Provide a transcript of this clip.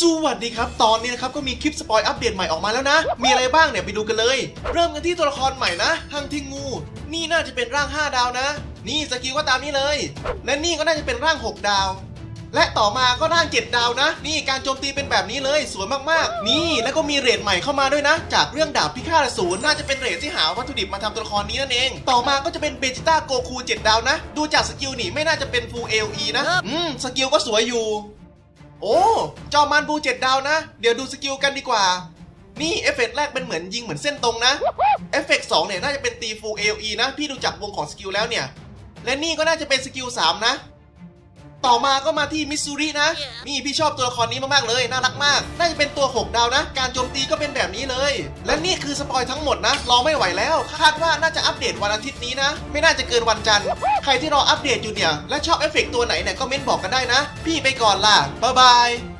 สวัสดีครับ ตอนนี้นะครับก็มีคลิปสปอยอัปเดตใหม่ออกมาแล้วนะ มีอะไรบ้างเนี่ยไปดูกันเลย เริ่มกันที่ตัวละครใหม่นะฮังทิงงู นี่น่าจะเป็นร่าง 5 ดาวนะ นี่สกิลก็ตามนี้เลย และนี่ก็น่าจะเป็นร่าง 6 ดาว และต่อมาก็ร่าง 7 ดาวนะ นี่การโจมตีเป็นแบบนี้เลยสวยมากๆ นี่แล้วก็มีเรทใหม่เข้ามาด้วยนะ จากเรื่องดาบพิฆาตอสูรน่าจะเป็นเรทที่หาวัตถุดิบมาทำตัวละครนี้นั่นเอง ต่อมาก็จะเป็นเบจิต้าโกคู 7 ดาวนะ ดูจากสกิลนี่ไม่น่าจะเป็นฟูลเอลีนะ อืมสกิลก็สวยอยู่ โอ้ จอมันบูเจ็ดดาวนะ เดี๋ยวดูสกิลกันดีกว่า นี่เอฟเฟกต์แรกเป็นเหมือนยิงเหมือนเส้นตรงนะ เอฟเฟกต์สองเนี่ยน่าจะเป็นตีฟูเอลีนะ พี่ดูจากวงของสกิลแล้วเนี่ย และนี่ก็น่าจะเป็นสกิลสามนะ ต่อมาก็มาที่มิสซูรินะ นี่พี่ชอบตัวละครนี้มากๆเลย น่ารักมาก น่าจะเป็นตัว 6 ดาวนะ การโจมตีก็เป็นแบบนี้เลย และนี่คือสปอยทั้งหมดนะ รอไม่ไหวแล้ว คาดว่าน่าจะอัปเดตวันอาทิตย์นี้นะ ไม่น่าจะเกินวันจันทร์ ใครที่รออัปเดตอยู่เนี่ย และชอบเอฟเฟกต์ตัวไหนเนี่ยก็เม้นบอกกันได้นะ พี่ไปก่อนล่ะ บ๊ายบาย